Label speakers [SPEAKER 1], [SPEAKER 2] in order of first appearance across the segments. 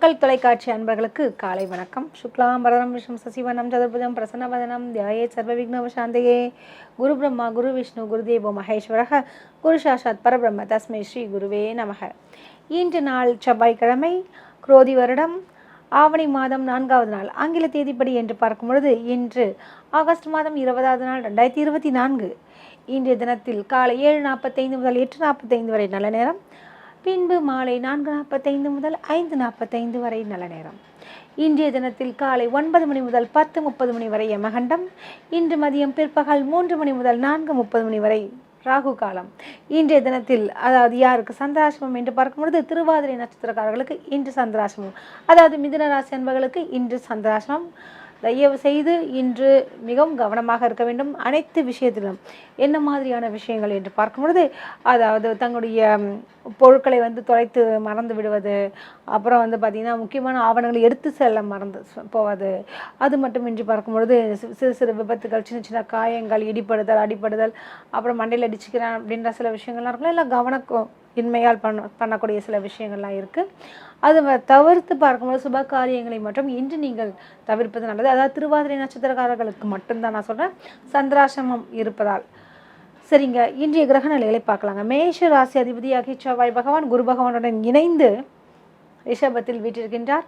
[SPEAKER 1] மக்கள் தொலைக்காட்சி அன்பர்களுக்கு காலை வணக்கம். சுக்லாம் பரதம் விஷ்ணு சசிவனம் சதுர்புஜம் பிரசன்னவதனம் தியாயே சர்வ விக்னவசாந்தையே குரு பிரம்மா குரு விஷ்ணு குருதேவோ மகேஸ்வரக குரு சாஷாத் பரபிரம்ம தஸ்மை ஸ்ரீ குருவே நமக. இன்று நாள் செவ்வாய்க்கிழமை குரோதி வருடம் ஆவணி மாதம் நான்காவது நாள் ஆங்கில தேதிப்படி என்று பார்க்கும் பொழுது இன்று ஆகஸ்ட் மாதம் இருபதாவது நாள் ரெண்டாயிரத்தி இருபத்தி நான்கு. இன்றைய தினத்தில் காலை ஏழு நாற்பத்தைந்து முதல் எட்டு நாற்பத்தைந்து வரை நல்ல நேரம் பின்பு மாலை நான்கு நாற்பத்தைந்து முதல் ஐந்து நாற்பத்தைந்து வரை நல்ல நேரம். இன்றைய தினத்தில் காலை ஒன்பது மணி முதல் பத்து முப்பது மணி வரை யமகண்டம் இன்று மதியம் பிற்பகல் மூன்று மணி முதல் நான்கு முப்பது மணி வரை ராகு காலம். இன்றைய தினத்தில் அதாவது யாருக்கு சந்திராசிரமம் என்று பார்க்கும் பொழுது திருவாதிரை நட்சத்திரக்காரர்களுக்கு இன்று சந்திராசிரமம். அதாவது மிதுன ராசி அன்பர்களுக்கு இன்று சந்திராசிரமம். தயவு செய்து இன்று மிகவும் கவனமாக இருக்க வேண்டும். அனைத்து விஷயத்திலும் என்ன மாதிரியான விஷயங்கள் என்று பார்க்கும் பொழுது அதாவது தங்களுடைய பொருட்களை வந்து தொலைத்து மறந்து விடுவது அப்புறம் வந்து பார்த்திங்கன்னா முக்கியமான ஆவணங்களை எடுத்து செல்ல மறந்து போவது அது மட்டுமின்றி பார்க்கும் பொழுது சிறு சிறு விபத்துகள் சின்ன சின்ன காயங்கள் இடிப்படுதல் அடிப்படுதல் அப்புறம் மண்டையில் அடிச்சுக்கிறான் அப்படின்ற சில விஷயங்கள்லாம் இருக்கலாம் இல்லை கவன இன்மையால் பண்ண பண்ணக்கூடிய சில விஷயங்கள்லாம் இருக்குது அது வ- தவிர்த்து பார்க்கும்போது சுப காரியங்களை மட்டும் இன்று நீங்கள் தவிர்ப்பது நல்லது. அதாவது திருவாதிரை நட்சத்திரக்காரர்களுக்கு மட்டும்தான் நான் சொல்கிறேன் சந்திராசிரமம் இருப்பதால். சரிங்க. இன்றைய கிரக நிலைகளை பார்க்கலாங்க. மேஷ ராசி அதிபதியாகி செவ்வாய் பகவான் குரு பகவானுடன் இணைந்து ரிஷபத்தில் வீற்றிருக்கின்றார்.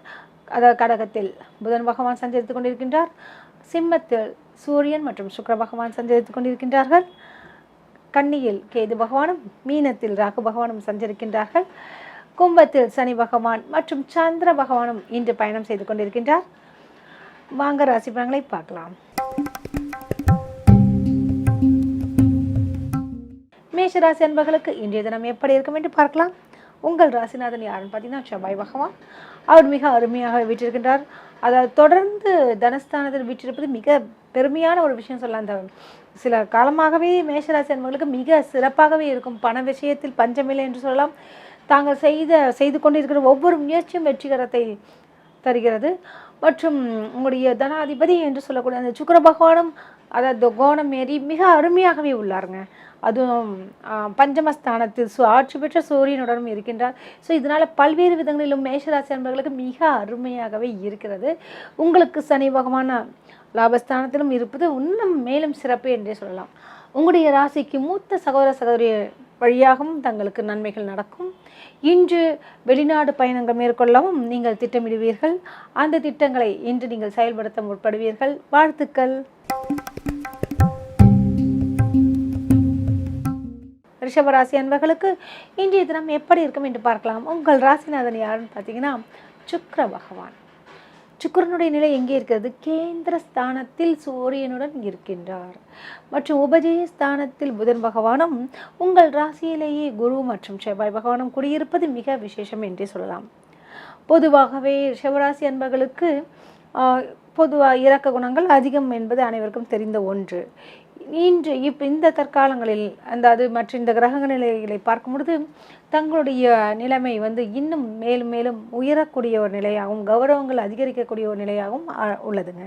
[SPEAKER 1] அதாவது கடகத்தில் புதன் பகவான் சஞ்சரித்துக் கொண்டிருக்கின்றார். சிம்மத்தில் சூரியன் மற்றும் சுக்கர பகவான் சஞ்சரித்துக் கொண்டிருக்கின்றார்கள். கன்னியில் கேது பகவானும் மீனத்தில் ராகு பகவானும் சஞ்சரிக்கின்றார்கள். கும்பத்தில் சனி பகவான் மற்றும் சந்திர பகவானும் இன்று பயணம் செய்து கொண்டிருக்கின்றார். வாங்க ராசி பலன்களை பார்க்கலாம். மேஷராசி அன்பர்களுக்கு இன்றைய தினம் எப்படி இருக்கும் என்று பார்க்கலாம். உங்கள் ராசிநாதன் யாருன்னு பார்த்தீங்கன்னா செவ்வாய் பகவான். அவர் மிக அருமையாக வீற்றிருக்கின்றார். அதாவது தொடர்ந்து தனஸ்தானத்தில் வீற்றிருப்பது மிக பெருமையான ஒரு விஷயம் சொல்லலாம் இந்த சில காலமாகவே மேஷராசி அன்பர்களுக்கு மிக சிறப்பாகவே இருக்கும். பண விஷயத்தில் பஞ்சமில்லை என்று சொல்லலாம். தாங்கள் செய்த செய்து கொண்டிருக்கிற ஒவ்வொரு முயற்சியும் வெற்றிகரத்தை தருகிறது. மற்றும் உங்களுடைய தனாதிபதி என்று சொல்லக்கூடிய அந்த சுக்கர பகவானும் அதாவது கோணம் ஏறி மிக அருமையாகவே உள்ளாருங்க. அதுவும் பஞ்சமஸ்தானத்தில் சு ஆட்சி பெற்ற சூரியனுடனும் இருக்கின்றார். ஸோ இதனால் பல்வேறு விதங்களிலும் மேஷராசி அன்பர்களுக்கு மிக அருமையாகவே இருக்கிறது. உங்களுக்கு சனி பகவான லாபஸ்தானத்திலும் இருப்பது இன்னும் மேலும் சிறப்பு என்றே சொல்லலாம். உங்களுடைய ராசிக்கு மூத்த சகோதர சகோதரி வழியாகவும் தங்களுக்கு நன்மைகள் நடக்கும். இன்று வெளிநாடு பயணங்கள் மேற்கொள்ளவும் நீங்கள் திட்டமிடுவீர்கள். அந்த திட்டங்களை இன்று நீங்கள் செயல்படுத்த முற்படுவீர்கள். வாழ்த்துக்கள். ரிஷபராசி அன்பர்களுக்கு இன்றைய தினம் எப்படி இருக்கும் என்று பார்க்கலாம். உங்கள் ராசிநாதன் யாருன்னு பார்த்தீங்கன்னா சுக்கர பகவான். சுக்கரனுடைய நிலை எங்கே இருக்கிறது? கேந்திர ஸ்தானத்தில் சூரியனுடன் இருக்கின்றார். மற்றும் உபஜய ஸ்தானத்தில் புதன் பகவானும் உங்கள் ராசியிலேயே குரு மற்றும் செவ்வாய் பகவானும் குடியிருப்பது மிக விசேஷம் என்றே சொல்லலாம். பொதுவாகவே சிவராசி அன்பர்களுக்கு பொதுவாக இரக்க குணங்கள் அதிகம் என்பது அனைவருக்கும் தெரிந்த ஒன்று. இன்று இப்போ இந்த தற்காலங்களில் அந்த அது மற்ற இந்த கிரக நிலைகளை பார்க்கும் பொழுது தங்களுடைய நிலைமை வந்து இன்னும் மேலும் மேலும் உயரக்கூடிய ஒரு நிலையாகவும் கௌரவங்கள் அதிகரிக்கக்கூடிய ஒரு நிலையாகவும் உள்ளதுங்க.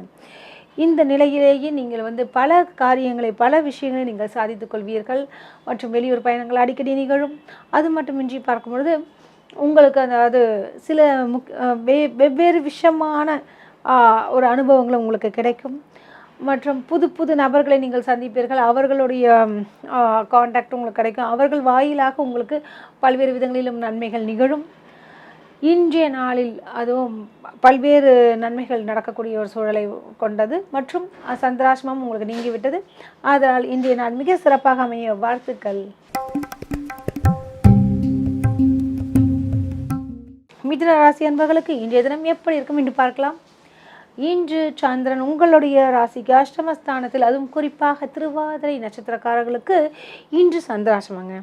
[SPEAKER 1] இந்த நிலையிலேயே நீங்கள் வந்து பல காரியங்களை பல விஷயங்களை நீங்கள் சாதித்துக் கொள்வீர்கள். மற்றும் வெளியூர் பயணங்கள் அடிக்கடி நிகழும். அது மட்டுமின்றி பார்க்கும் பொழுது உங்களுக்கு அதாவது சில முக் வெவ்வேறு விஷயமான ஒரு அனுபவங்களும் உங்களுக்கு கிடைக்கும். மற்றும் புது புது நபர்களை நீங்கள் சந்திப்பீர்கள். அவர்களுடைய காண்டாக்ட் உங்களுக்கு கிடைக்கும். அவர்கள் வாயிலாக உங்களுக்கு பல்வேறு விதங்களிலும் நன்மைகள் நிகழும். இன்றைய நாளில் அதுவும் பல்வேறு நன்மைகள் நடக்கக்கூடிய ஒரு சூழலை கொண்டது. மற்றும் சந்திராசிரமம் உங்களுக்கு நீங்கிவிட்டது. அதனால் இன்றைய நாள் மிக சிறப்பாக அமைய வாழ்த்துக்கள். மிதுன ராசி அன்பர்களுக்கு இன்றைய தினம் எப்படி இருக்கும் என்று பார்க்கலாம். இன்று சந்திரன் உங்களுடைய ராசிக்கு அஷ்டமஸ்தானத்தில் அதுவும் குறிப்பாக திருவாதிரை நட்சத்திரக்காரர்களுக்கு இன்று சந்திராசிரமங்க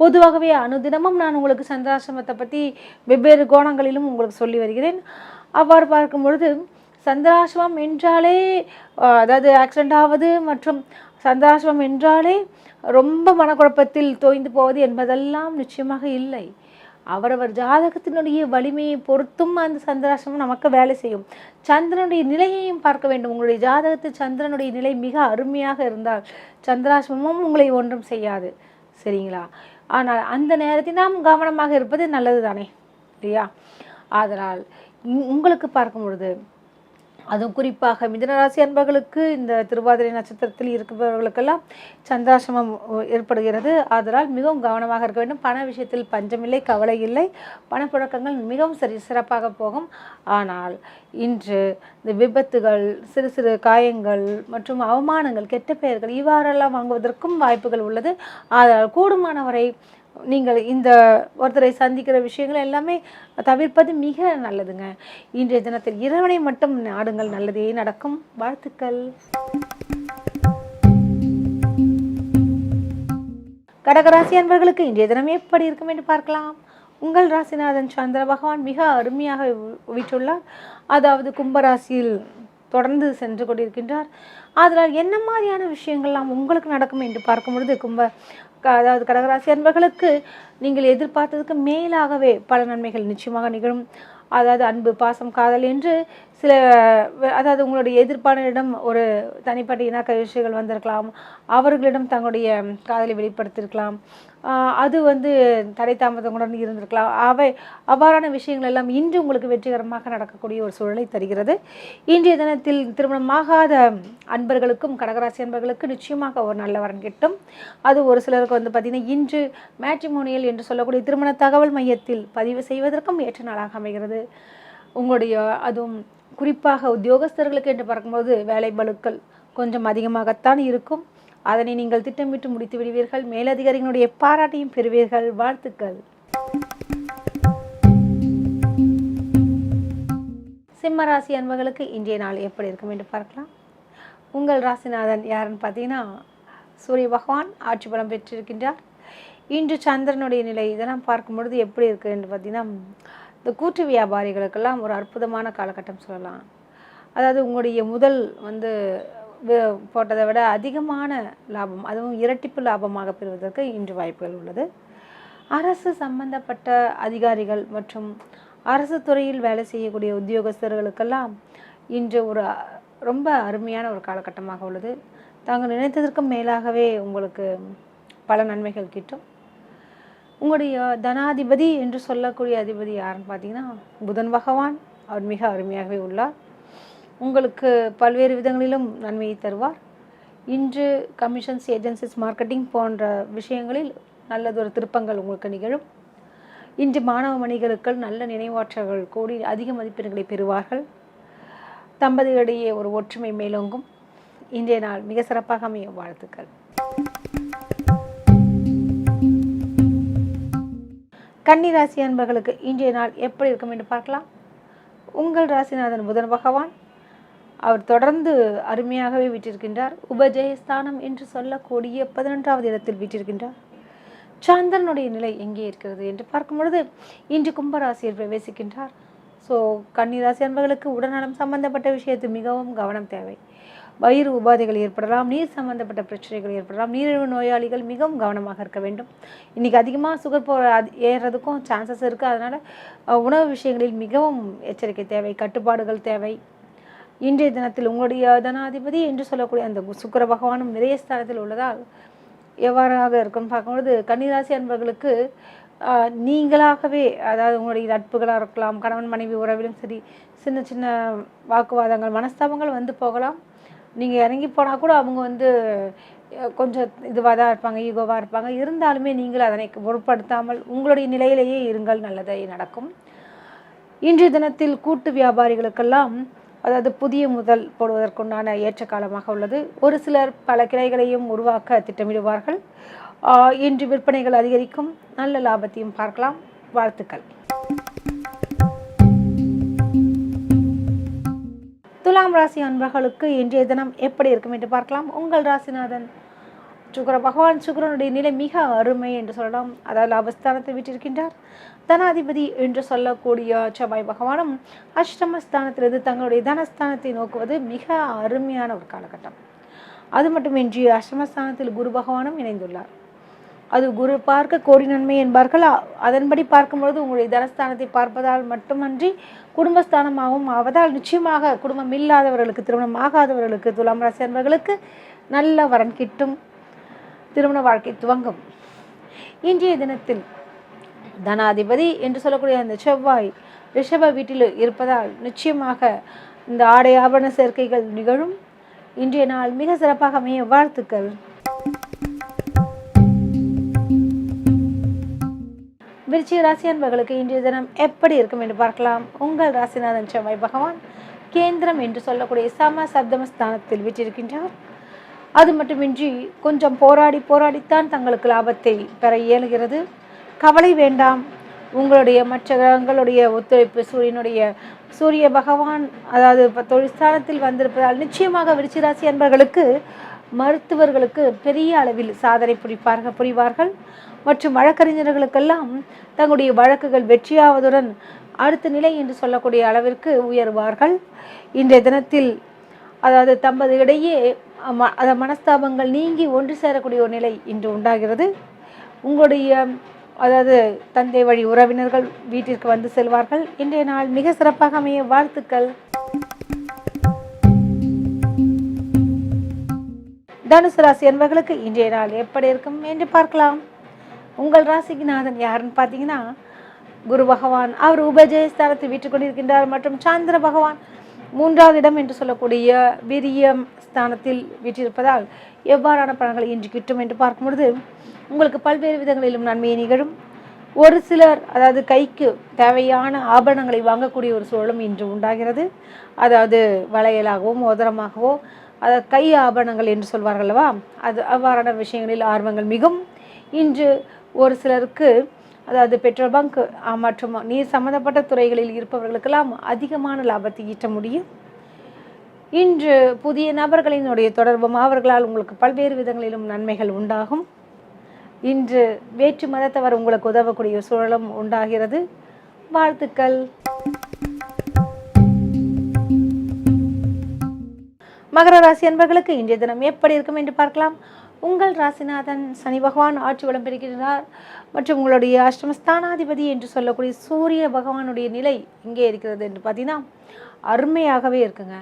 [SPEAKER 1] பொதுவாகவே அனுதினமும் நான் உங்களுக்கு சந்திராசிரமத்தை பற்றி வெவ்வேறு கோணங்களிலும் உங்களுக்கு சொல்லி வருகிறேன். அவ்வாறு பார்க்கும் பொழுது சந்திராசிரமம் என்றாலே அதாவது ஆக்சிடென்ட் ஆவது மற்றும் சந்திராசிரமம் என்றாலே ரொம்ப மனக்குழப்பத்தில் தோய்ந்து போவது என்பதெல்லாம் நிச்சயமாக இல்லை. அவரவர் ஜாதகத்தினுடைய வலிமையை பொறுத்தும் அந்த சந்திராசிரமம் நமக்கு வேலை செய்யும். சந்திரனுடைய நிலையையும் பார்க்க வேண்டும். உங்களுடைய ஜாதகத்தில் சந்திரனுடைய நிலை மிக அருமையாக இருந்தால் சந்திராசிரமமும் உங்களை ஒன்றும் செய்யாது. சரிங்களா? ஆனால் அந்த நேரத்தில் நாம் கவனமாக இருப்பது நல்லது தானே இல்லையா ஆதலால் உங்களுக்கு பார்க்கும் பொழுது அதுவும் குறிப்பாக மிதனராசி அன்பர்களுக்கு இந்த திருவாதிரை நட்சத்திரத்தில் இருக்கிறவர்களுக்கெல்லாம் சந்திராசிரமம் ஏற்படுகிறது. ஆதலால் மிகவும் கவனமாக இருக்க வேண்டும். பண விஷயத்தில் பஞ்சமில்லை கவலை இல்லை. பணப்புழக்கங்கள் மிகவும் சரி சிறப்பாக போகும். ஆனால் இன்று இந்த விபத்துகள் சிறு சிறு காயங்கள் மற்றும் அவமானங்கள் கெட்ட பெயர்கள் இவ்வாறெல்லாம் வாங்குவதற்கும் வாய்ப்புகள் உள்ளது. அதனால் கூடுமானவரை நீங்கள் இந்த ஒருத்தரை சந்திக்கிற விஷயங்கள் எல்லாமே தவிர்ப்பது மிக நல்லதுங்க. இன்றைய தினத்தில் இறைவனை மட்டும் நாடுங்கள். நல்லதே நடக்கும். வாழ்த்துக்கள். கடகராசி அன்பர்களுக்கு இன்றைய தினம் எப்படி இருக்கும் என்று பார்க்கலாம். உங்கள் ராசிநாதன் சந்திர பகவான் மிக அருமையாக வி- அதாவது கும்பராசியில் தொடர்ந்து சென்று கொண்டிருக்கின்றார். அதனால் என்ன மாதிரியான விஷயங்கள்லாம் உங்களுக்கு நடக்கும் என்று பார்க்கும் பொழுது கும்ப அதாவது கடகராசி அன்பர்களுக்கு நீங்கள் எதிர்பார்த்ததுக்கு மேலாகவே பல நன்மைகள் நிச்சயமாக நிகழும். அதாவது அன்பு பாசம் காதல் என்று சில அதாவது உங்களுடைய எதிர்ப்பாளரிடம் ஒரு தனிப்பட்ட இணக்க விஷயங்கள் வந்திருக்கலாம். அவர்களிடம் தங்களுடைய காதலை வெளிப்படுத்தியிருக்கலாம். அது வந்து தடை தாமதங்களுடன் இருந்திருக்கலாம். அவை அவ்வாறான விஷயங்கள் எல்லாம் இன்று உங்களுக்கு வெற்றிகரமாக நடக்கக்கூடிய ஒரு சூழலை தருகிறது. இன்றைய தினத்தில் திருமணமாகாத அன்பர்களுக்கும் கடகராசி அன்பர்களுக்கு நிச்சயமாக ஒரு நல்ல வரன் கிட்டும். அது ஒரு சிலருக்கு வந்து பார்த்திங்கன்னா இன்று மேட்ரிமோனியல் என்று சொல்லக்கூடிய திருமண தகவல் மையத்தில் பதிவு செய்வதற்கும் ஏற்ற நாளாக அமைகிறது. உங்களுடைய அதுவும் குறிப்பாக உத்தியோகஸ்தர்களுக்கு என்று பார்க்கும்போது வேலை பளுக்கள் கொஞ்சம் அதிகமாகத்தான் இருக்கும். அதனை நீங்கள் திட்டமிட்டு முடித்து விடுவீர்கள். மேலதிகாரிகளுடைய பாராட்டையும் பெறுவீர்கள். வாழ்த்துக்கள். சிம்ம ராசி அன்பர்களுக்கு இன்றைய நாள் எப்படி இருக்கும் என்று பார்க்கலாம். உங்கள் ராசிநாதன் யாருன்னு பார்த்தீங்கன்னா சூரிய பகவான் ஆட்சி பலம் பெற்றிருக்கின்றார். இன்று சந்திரனுடைய நிலை இதெல்லாம் பார்க்கும் பொழுது எப்படி இருக்குது என்று பார்த்தீங்கன்னா இந்த கூட்டு வியாபாரிகளுக்கெல்லாம் ஒரு அற்புதமான காலகட்டம் சொல்லலாம். அதாவது உங்களுடைய முதல் வந்து போட்டதை விட அதிகமான லாபம் அதுவும் இரட்டிப்பு லாபமாக பெறுவதற்கு இன்று வாய்ப்புகள் உள்ளது. அரசு சம்பந்தப்பட்ட அதிகாரிகள் மற்றும் அரசு துறையில் வேலை செய்யக்கூடிய உத்தியோகஸ்தர்களுக்கெல்லாம் இன்று ஒரு ரொம்ப அருமையான ஒரு காலகட்டமாக உள்ளது. தாங்கள் நினைத்ததற்கும் மேலாகவே உங்களுக்கு பல நன்மைகள் கிட்டும். உங்களுடைய தனாதிபதி என்று சொல்லக்கூடிய அதிபதி யாருன்னு பார்த்தீங்கன்னா புதன் பகவான். அவர் மிக அருமையாகவே உள்ளார். உங்களுக்கு பல்வேறு விதங்களிலும் நன்மையை தருவார். இன்று கமிஷன்ஸ் ஏஜென்சிஸ் மார்க்கெட்டிங் போன்ற விஷயங்களில் நல்லதொரு திருப்பங்கள் உங்களுக்கு நிகழும். இன்று மாணவ மணிகளுக்கு நல்ல நினைவாற்றல்கள் கூடி அதிக மதிப்பெண்களை பெறுவார்கள். தம்பதிகளிடையே ஒரு ஒற்றுமை மேலோங்கும். இன்றைய நாள் மிக சிறப்பாக அமைய வாழ்த்துக்கள். கன்னிராசி அன்பர்களுக்கு இன்றைய நாள் எப்படி இருக்கும் என்று பார்க்கலாம். உங்கள் ராசிநாதன் புதன் பகவான். அவர் தொடர்ந்து அருமையாகவே விட்டிருக்கின்றார். உபஜெயஸ்தானம் என்று சொல்லக்கூடிய பதினொன்றாவது இடத்தில் விட்டிருக்கின்றார். சந்திரனுடைய நிலை எங்கே இருக்கிறது என்று பார்க்கும் பொழுது இன்று கும்பராசியில் பிரவேசிக்கின்றார். ஸோ கன்னிராசி அன்பர்களுக்கு உடல்நலம் சம்பந்தப்பட்ட விஷயத்தில் மிகவும் கவனம் தேவை. வயிறு உபாதைகள் ஏற்படலாம் நீர் சம்பந்தப்பட்ட பிரச்சனைகள் ஏற்படலாம் நீரிழிவு நோயாளிகள் மிகவும் கவனமாக இருக்க வேண்டும். இன்றைக்கி அதிகமாக சுகர் போ ஏறுறதுக்கும் சான்சஸ் இருக்குது அதனால் உணவு விஷயங்களில் மிகவும் எச்சரிக்கை தேவை கட்டுப்பாடுகள் தேவை. இன்றைய தினத்தில் உங்களுடைய தனாதிபதி என்று சொல்லக்கூடிய அந்த சுக்கிர பகவானும் நிறைய ஸ்தானத்தில் உள்ளதால் எவ்வாறாக இருக்குன்னு பார்க்கும்பொழுது கன்னிராசி அன்பர்களுக்கு நீங்களாகவே அதாவது உங்களுடைய நட்புகளாக இருக்கலாம் கணவன் மனைவி உறவிலும் சரி சின்ன சின்ன வாக்குவாதங்கள் மனஸ்தாபங்கள் வந்து போகலாம். நீங்கள் இறங்கி போனால் கூட அவங்க வந்து கொஞ்சம் இதுவாக தான் இருப்பாங்க ஈகோவாக இருப்பாங்க. இருந்தாலுமே நீங்கள் அதனை பொருட்படுத்தாமல் உங்களுடைய நிலையிலேயே இருங்கள் நல்லதை நடக்கும். இன்றைய தினத்தில் கூட்டு வியாபாரிகளுக்கெல்லாம் அதாவது புதிய முதல் போடுவதற்குண்டான ஏற்ற காலமாக உள்ளது. ஒரு சிலர் பல கிளைகளையும் உருவாக்க திட்டமிடுவார்கள். இன்று விற்பனைகள் அதிகரிக்கும். நல்ல லாபத்தையும் பார்க்கலாம். வாழ்த்துக்கள். துலாம் ராசி அன்பர்களுக்கு இன்றைய தினம் எப்படி இருக்கும் என்று பார்க்கலாம். உங்கள் ராசிநாதன். சுக்கர பகவான் சுக்கரனுடைய நிலை மிக அருமை என்று சொல்லலாம். அதாவது லாபஸ்தானத்தை விட்டிருக்கின்றார் தனாதிபதி என்று சொல்லக்கூடிய செவ்வாய் பகவானும் அஷ்டமஸ்தானத்திலிருந்து தங்களுடைய தனஸ்தானத்தை நோக்குவது மிக அருமையான ஒரு காலகட்டம். அது மட்டுமின்றி அஷ்டமஸ்தானத்தில் குரு பகவானும் இணைந்துள்ளார். அது குரு பார்க்க கோடி நன்மை என்பார்கள். அதன்படி பார்க்கும்பொழுது உங்களுடைய தனஸ்தானத்தை பார்ப்பதால் மட்டுமன்றி குடும்பஸ்தானமாகவும் ஆவதால் நிச்சயமாக குடும்பம் இல்லாதவர்களுக்கு திருமணம் ஆகாதவர்களுக்கு துலாம் ராசி என்பவர்களுக்கு நல்ல வரன் கிட்டும். திருமண வாழ்க்கை துவங்கும். இன்றைய தினத்தில் தனாதிபதி என்று சொல்லக்கூடிய அந்த செவ்வாய் ரிஷப வீட்டில் இருப்பதால் நிச்சயமாக இந்த ஆடை ஆபரண சேர்க்கைகள் நிகழும். இன்றைய நாள் மிக சிறப்பாக அமைய வாழ்த்துக்கள். விருச்சிக ராசி அன்பர்களுக்கு இன்றைய தினம் எப்படி இருக்கும் என்று பார்க்கலாம். உங்கள் ராசிநாதன் செவ்வாய் பகவான் கேந்திரம் என்று சொல்லக்கூடிய சம சப்தம ஸ்தானத்தில் விட்டிருக்கின்றார் அது மட்டுமின்றி கொஞ்சம் போராடி போராடித்தான் தங்களுக்கு லாபத்தை பெற இயலுகிறது. கவலை வேண்டாம். உங்களுடைய மற்ற கிரகங்களுடைய ஒத்துழைப்பு சூரியனுடைய சூரிய பகவான் அதாவது இப்போ வந்திருப்பதால் நிச்சயமாக விருச்சிராசி அன்பர்களுக்கு மருத்துவர்களுக்கு பெரிய அளவில் சாதனை புரிப்பார்கள் புரிவார்கள். மற்றும் வழக்கறிஞர்களுக்கெல்லாம் தங்களுடைய வழக்குகள் வெற்றியாவதுடன் அடுத்த நிலை என்று சொல்லக்கூடிய அளவிற்கு உயர்வார்கள். இன்றைய தினத்தில் அதாவது தம்பதியிடையே ம மனஸ்தாபங்கள் நீங்கி ஒன்று சேரக்கூடிய ஒரு நிலை இன்று உண்டாகிறது. உங்களுடைய அதாவது தந்தை வழி உறவினர்கள் வீட்டிற்கு வந்து செல்வார்கள். இன்றைய நாள் மிக சிறப்பாக அமைய வாழ்த்துக்கள். தனுசு ராசி என்பவர்களுக்கு இன்றைய நாள் எப்படி இருக்கும் என்று பார்க்கலாம். உங்கள் ராசிக்கு நாதன் யாருன்னு பார்த்தீங்கன்னா குரு பகவான். அவர் உபஜயஸ்தானத்தை வீட்டுக் கொண்டிருக்கின்றார் மற்றும் சந்திர பகவான். மூன்றாவது இடம் என்று சொல்லக்கூடிய விரியம் ஸ்தானத்தில் வீற்றிருப்பதால் எவ்வாறான பலன்களை இன்று கிட்டும் என்று பார்க்கும் பொழுது உங்களுக்கு பல்வேறு விதங்களிலும் நன்மையை நிகழும். ஒரு சிலர் அதாவது கைக்கு தேவையான ஆபரணங்களை வாங்கக்கூடிய ஒரு சூழலும் இன்று உண்டாகிறது. அதாவது வளையலாகவோ மோதிரமாகவோ அதாவது கை ஆபரணங்கள் என்று சொல்வார்கள்வா அது அவ்வாறான விஷயங்களில் ஆர்வங்கள் மிகும். இன்று ஒரு சிலருக்கு அதாவது பெட்ரோல் பங்க் மற்றும் நீர் சம்பந்தப்பட்ட துறைகளில் இருப்பவர்களுக்கெல்லாம் அதிகமான லாபத்தை ஈட்ட முடியும். இன்று புதிய நபர்களினுடைய தொடர்பும் அவர்களால் உங்களுக்கு பல்வேறு விதங்களிலும் நன்மைகள் உண்டாகும். இன்று வேற்று மதத்தவர் உங்களுக்கு உதவக்கூடிய சூழலும் உண்டாகிறது. வாழ்த்துக்கள். மகர ராசி அன்பர்களுக்கு இன்றைய தினம் எப்படி இருக்கும் என்று பார்க்கலாம். உங்கள் ராசிநாதன் சனி பகவான் ஆட்சி வளம் பெறுகிறார் மற்றும் உங்களுடைய அஷ்டமஸ்தானாதிபதி என்று சொல்லக்கூடிய சூரிய பகவானுடைய நிலை எங்கே இருக்கிறது என்று பார்த்தீங்கன்னா அருமையாகவே இருக்குங்க.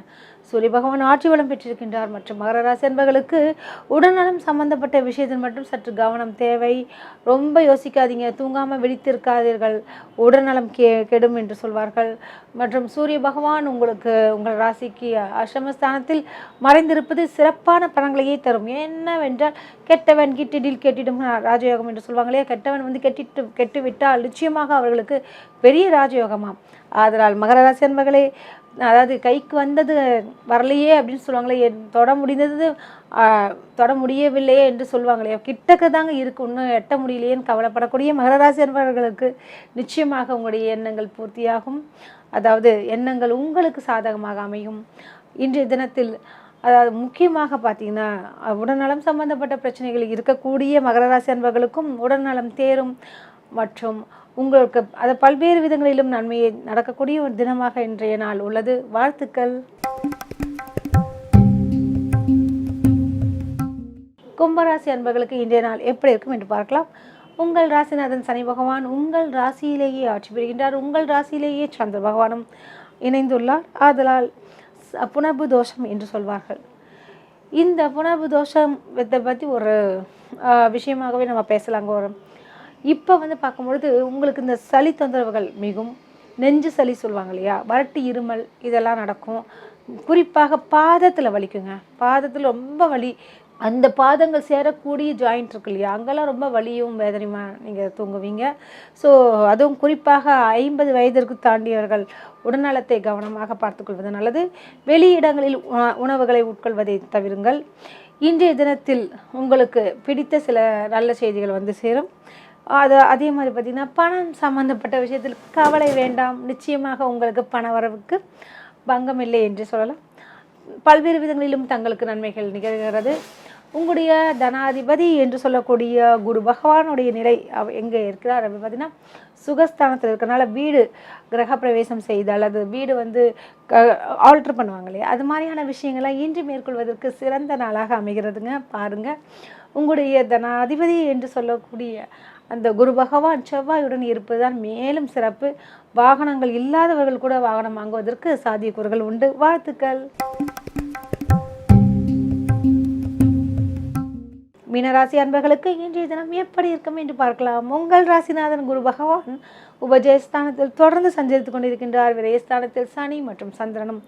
[SPEAKER 1] சூரிய பகவான் ஆட்சி வளம் பெற்றிருக்கின்றார் மற்றும் மகர ராசி அன்பர்களுக்கு உடல்நலம் சம்பந்தப்பட்ட விஷயத்தில் மட்டும் சற்று கவனம் தேவை. ரொம்ப யோசிக்காதீங்க. தூங்காமல் விழித்திருக்காதீர்கள். உடல்நலம் கே கெடும் என்று சொல்வார்கள். மற்றும் சூரிய பகவான் உங்களுக்கு உங்கள் ராசிக்கு அஷ்டமஸ்தானத்தில் மறைந்திருப்பது சிறப்பான பலன்களையே தரும். என்னவென்றால் கெட்டவன் கிட்டிடில் கெட்டிடும் ராஜயோகம் என்று சொல்லுவாங்க இல்லையா? கெட்டவன் வந்து கெட்டிட்டு கெட்டு விட்டால் நிச்சயமாக அவர்களுக்கு பெரிய ராஜயோகமாம். ஆதலால் மகர ராசி அன்பர்களே அதாவது கைக்கு வந்தது வரலையே அப்படின்னு சொல்லுவாங்களே என் தொட முடிந்தது தொட முடியவில்லையே என்று சொல்லுவாங்களே கிட்டக்க தாங்க இருக்கு இன்னும் எட்ட முடியலையேன்னு கவலைப்படக்கூடிய மகர ராசி அன்பர்களுக்கு நிச்சயமாக உங்களுடைய எண்ணங்கள் பூர்த்தியாகும். அதாவது எண்ணங்கள் உங்களுக்கு சாதகமாக அமையும். இன்றைய தினத்தில் அதாவது முக்கியமாக பார்த்தீங்கன்னா உடல்நலம் சம்பந்தப்பட்ட பிரச்சனைகள் இருக்கக்கூடிய மகர ராசி அன்பர்களுக்கும் உடல்நலம் தேரும் மற்றும் உங்களுக்கு அது பல்வேறு விதங்களிலும் நன்மையை நடக்கக்கூடிய ஒரு தினமாக இன்றைய நாள் உள்ளது. வாழ்த்துக்கள். கும்பராசி அன்பர்களுக்கு இன்றைய நாள் எப்படி இருக்கும் என்று பார்க்கலாம். உங்கள் ராசிநாதன் சனி பகவான் உங்கள் ராசியிலேயே ஆட்சி பெறுகின்றார் உங்கள் ராசியிலேயே சந்திர பகவானும் இணைந்துள்ளார். ஆதலால் புனர்பு தோஷம் என்று சொல்வார்கள். இந்த புனர்பு தோஷம் இதை பற்றி ஒரு விஷயமாகவே நம்ம பேசலாங்க ஒரு இப்போ வந்து பார்க்கும்பொழுது உங்களுக்கு இந்த சளி தொந்தரவுகள் மிகும். நெஞ்சு சளி சொல்லுவாங்க இல்லையா? வறட்டு இருமல் இதெல்லாம் நடக்கும். குறிப்பாக பாதத்தில் வலிக்குங்க. பாதத்தில் ரொம்ப வலி. அந்த பாதங்கள் சேரக்கூடிய ஜாயிண்ட் இருக்கு இல்லையா? அங்கெல்லாம் ரொம்ப வலியும் வேதனையுமா நீங்கள் தூங்குவீங்க. ஸோ அதுவும் குறிப்பாக ஐம்பது வயதிற்கு தாண்டியவர்கள் உடல்நலத்தை கவனமாக பார்த்துக்கொள்வது நல்லது. வெளி இடங்களில் உணவுகளை உட்கொள்வதை தவிருங்கள். இன்றைய தினத்தில் உங்களுக்கு பிடித்த சில நல்ல செய்திகள் வந்து சேரும். அது அதே மாதிரி பார்த்திங்கன்னா பணம் சம்மந்தப்பட்ட விஷயத்தில் கவலை வேண்டாம். நிச்சயமாக உங்களுக்கு பண வரவுக்கு பங்கம் இல்லை என்று சொல்லலாம். பல்வேறு விதங்களிலும் தங்களுக்கு நன்மைகள் நிகழ்கிறது. உங்களுடைய தனாதிபதி என்று சொல்லக்கூடிய குரு பகவானுடைய நிலை எங்கே இருக்கிறார் அப்படின்னு பார்த்தீங்கன்னா சுகஸ்தானத்தில் இருக்கிறனால வீடு கிரகப்பிரவேசம் செய்து அல்லது வீடு வந்து ஆல்ட்ரு பண்ணுவாங்க இல்லையா அது மாதிரியான விஷயங்களை இன்று மேற்கொள்வதற்கு சிறந்த நாளாக அமைகிறதுங்க. பாருங்க. உங்களுடைய தனாதிபதி என்று சொல்லக்கூடிய அந்த குரு பகவான் செவ்வாயுடன் இருப்பதுதான் மேலும் சிறப்பு. வாகனங்கள் இல்லாதவர்கள் கூட வாகனம் வாங்குவதற்கு சாத்தியக்கூறுகள் உண்டு. வாழ்த்துக்கள். மீனராசி அன்பர்களுக்கு இன்றைய தினம் எப்படி இருக்கும் என்று பார்க்கலாம். உங்கள் ராசிநாதன் குரு பகவான் உபஜயஸ்தானத்தில் தொடர்ந்து சஞ்சரித்துக் கொண்டிருக்கின்றார். விரயஸ்தானத்தில் சனி மற்றும் சந்திரனும்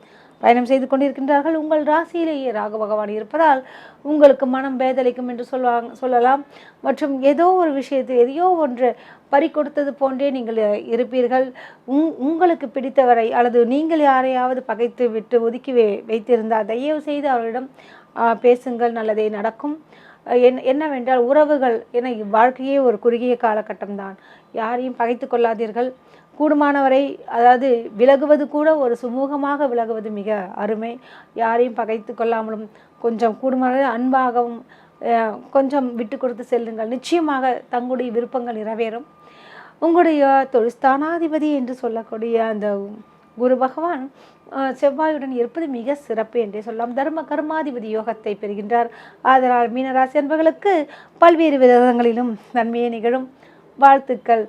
[SPEAKER 1] பயணம் செய்து கொண்டிருக்கின்றார்கள். உங்கள் ராசியிலேயே ராகு பகவான் இருப்பதால் உங்களுக்கு மனம் பேதலிக்கும் என்று சொல்லுவாங்க சொல்லலாம். மற்றும் ஏதோ ஒரு விஷயத்தில் எதையோ ஒன்று பறி கொடுத்தது போன்றே நீங்கள் இருப்பீர்கள். உங் உங்களுக்கு பிடித்தவரை அல்லது நீங்கள் யாரையாவது பகைத்து விட்டு ஒதுக்கி வைத்திருந்தால் தயவு செய்து அவரிடம் பேசுங்கள். நல்லதே நடக்கும். என் என்னவென்றால் உறவுகள் என வாழ்க்கையே ஒரு குறுகிய காலகட்டம்தான். யாரையும் பகைத்து கொள்ளாதீர்கள். கூடுமானவரை அதாவது விலகுவது கூட ஒரு சுமூகமாக விலகுவது மிக அருமை. யாரையும் பகைத்து கொள்ளாமலும் கொஞ்சம் கூடுமானவரை அன்பாகவும் கொஞ்சம் விட்டு கொடுத்து செல்லுங்கள். நிச்சயமாக தங்களுடைய விருப்பங்கள் நிறைவேறும். உங்களுடைய தொழிற்ஸ்தானாதிபதி என்று சொல்லக்கூடிய அந்த குரு பகவான் செவ்வாயுடன் இருப்பது மிக சிறப்பு என்றே சொல்லலாம். தர்ம கர்மாதிபதி யோகத்தை பெறுகின்றார். ஆதலால் மீனராசி என்பவர்களுக்கு பல்வேறு விதங்களிலும் நன்மையே நிகழும். வாழ்த்துக்கள்.